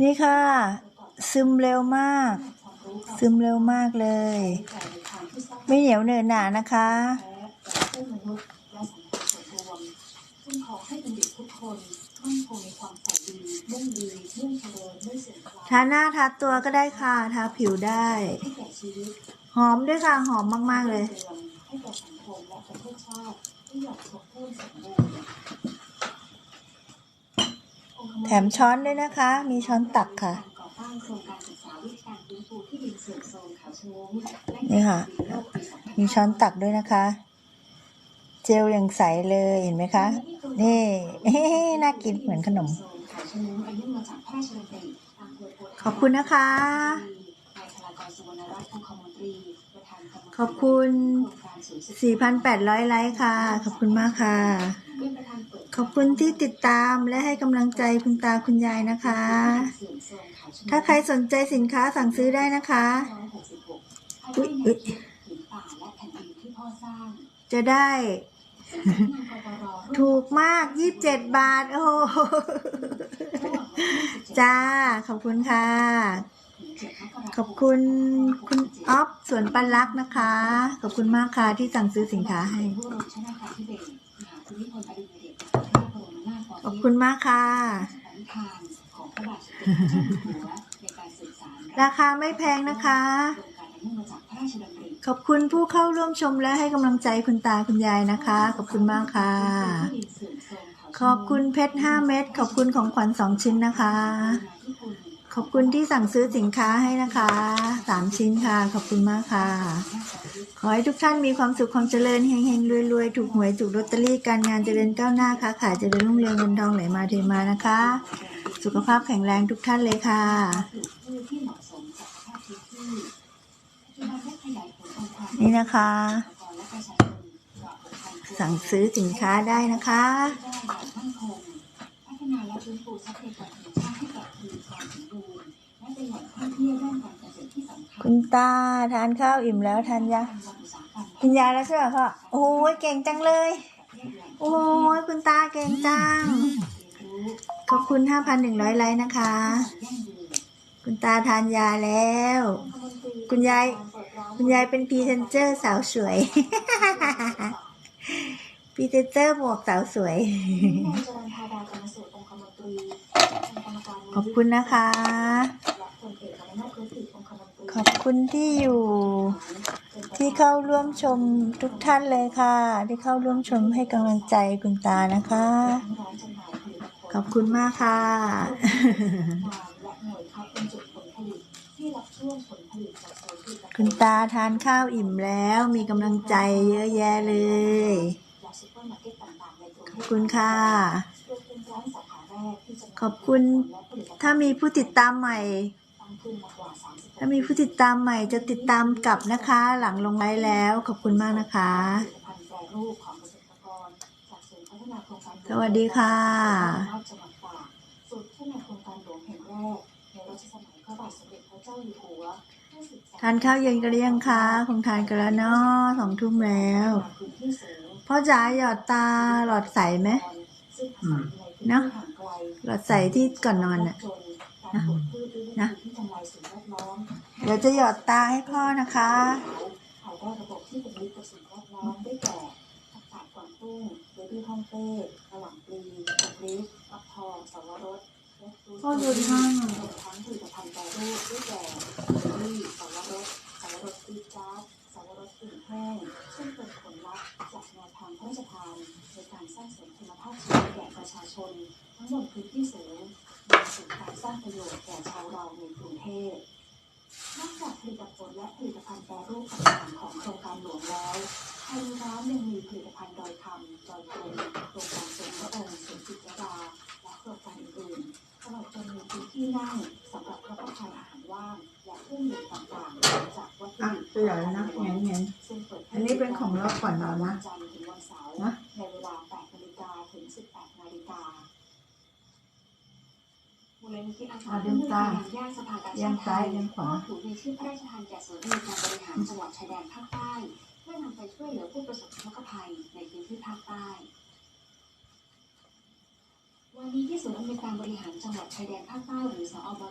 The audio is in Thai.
นี่ค่ะ ซึมเร็วมาก ซึมเร็วมากเลย ไม่เหนียวเหนอะหนานะคะซึ่งมนุษย์และสังคมส่วนรวมซึ่งขอให้บัณฑิตทุกคนมั่นคงในความใฝ่ดีมุ่งดีมุ่งเจริญไม่เสื่อมคลายทาหน้าทาตัวก็ได้ค่ะ ทาผิวได้ให้แก่ชีวิตหอมด้วยค่ะ หอมมาก ๆ เลยให้แก่สังคมและประเทศชาติที่อยากสมบูรณ์สมบูรณ์ แถมช้อนด้วยนะคะ มีช้อนตักค่ะก่อตั้งโครงการศึกษาวิชาการฟื้นฟูที่ดินเสื่อมโทรมเขาชะโงงและนี่ค่ะโลกปี2500มีช้อนตักด้วยนะคะ เจลอย่างใสเลยเห็นไหมคะ นี่น่ากินเหมือนขนมเขาชะโงงอันเนื่องมาจากพระราชดำริตามโดยโพธิ์ขอบคุณนะคะนายธนากรสุวรรณรัน์องคมนตรีประธานกรรมการขอบคุณโครงการศูนย์ศึกษา4,800 ไลค์ค่ะ ขอบคุณมากค่ะ ขอบคุณที่ติดตามและให้กำลังใจคุณตาคุณยายนะคะ ถ้าใครสนใจสินค้าสั่งซื้อได้นะคะอุ๊ยอุ๊ยจะได้ซึ่งสำนักงากปรร่วมถูกมาก27บาท โอ้โหจ้า ขอบคุณค่ะ ขอบคุณคุณอ๊อฟสวนปันลักษณ์นะคะ ขอบคุณมากค่ะที่สั่งซื้อสินค้าให้ ขอบพิตรคุณมากค่ะปณิธานของพระบาทสมเด็จพระเจ้าอยู่หัวในการสื่อสารราคาไม่แพงนะคะโครงการอันเนื่องมาจากพระราชดำริขอบคุณผู้เข้าร่วมชมและให้กำลังใจคุณตาคุณยายนะคะ ขอบคุณมากค่ะ ขอบคุณเพชร5เม็ดขอบคุณของขวัญ2ชิ้นนะคะ ขอบคุณที่สั่งซื้อสินค้าให้นะคะ 3 ชิ้นค่ะ ขอบคุณมากค่ะ ขอให้ทุกท่านมีความสุขความเจริญเฮงๆรวยๆ ถูกหวยถูกลอตเตอรี่การงานเจริญก้าวหน้าค่ะขายเจริญรุ่งเรืองเงินทองไหลมาเทมานะคะ สุขภาพแข็งแรงทุกท่านเลยค่ะนี่นะคะ สั่งซื้อสินค้าได้นะคะ คุณตาทานข้าวอิ่มแล้วทานยากินยาแล้วใช่ไหมพ่อโอ้ยเก่งจังเลย โอ้ยคุณตาเก่งจัง ขอบคุณ5,100ไลค์นะคะ คุณตาทานยาแล้ว คุณยาย คุณยายเป็นพรีเซนเตอร์สาวสวยพรีเซนเตอร์หมวกสาวสวย ขอบคุณนะคะ ขอบคุณที่อยู่ ที่เข้าร่วมชมทุกท่านเลยค่ะ ที่เข้าร่วมชมให้กำลังใจคุณตานะคะ ขอบคุณมากค่ะคุณตาทานข้าวอิ่มแล้วมีกำลังใจเยอะแยะเลย ขอบคุณค่ะ ขอบคุณถ้ามีผู้ติดตามใหม่ ถ้ามีผู้ติดตามใหม่จะติดตามกลับนะคะ หลังลงไลฟ์แล้ว ขอบคุณมากนะคะ สวัสดีค่ะศูนย์พัฒนาโครงการหลวงแห่งแรกในรัชสมัยพระบาทสมเด็จพระเจ้าอยู่หัวเมื่อ13ทานข้าวเย็นกันหรือยังคะคงทานกันแล้วเนาะสองทุ่มแล้วพื้นที่สูงพ่อจ๋าหยอดตาหลอดใสไหมซึ่งอาศัยอยู่ในพื้นที่เนอะห่างไกลหลอดใสที่ก่อนนอนน่ะจ นการปลูกพืชด้วยวิธีที่ทำลายสิ่งแวดล้อมเดี๋ยวจะหยอดตาให้พ่อนะคะภายใต้ระบบที่เป็นมิตรกับสิ่งแวดล้อมได้แก่ผักกาดกวางตุ้งเบบี้ฮ่องเต้กระหล่ำปลีกระพริบฟักทองสวรสและฟรุตพ่อดูดิค่ะรวมทั้งผลิตภัณฑ์แปรรูปได้แก่เบอร์รี่สวรสสวรสตีจ๊าดสวรสกลิ่นแห้งซึ่งเป็นผลลัพธ์จากแนวทางพระราชทาน เราในกรุงเทพ นอกจากผลิตผลและผลิตภัณฑ์แปรรูปต่างๆของโครงการหลวงแล้วภายในร้านยังมีผลิตภัณฑ์ดอยคำดอยตุงโครงการสมพระองค์สมจิตรดาและโครงการอื่นๆตลอดจนมีพื้นที่นั่งสำหรับรับประทานอาหารว่างและเครื่องดื่มต่างๆจากวัตถุอะดิบเสือนะเงี้ยเงี้ยซึ่งเปิดให้อันนี้เป็นของเราก่อนนอนนะวัจันทร์ถึงวันเสาร์นะในเวลา 8นาฬิกาถึง 18นาฬิกามู ลนิธิอาสาอะเดินตามย่านสภากาเลี้ยชางติไทซ้ายยเลี้ยงขวามอบถุงมีชื่อพระราชทานแก่ศูนย์อำนวยการบริหารจังหวัดชายแดนภาคใต้เพื่อนำไปช่วยเหลือผู้ประสบอุทกภัยในพื้นที่ภาคใต้วันนี้ที่ศูนย์อำนวยการบริหารจังหวัดชายแดนภาคใต้หรือสอบ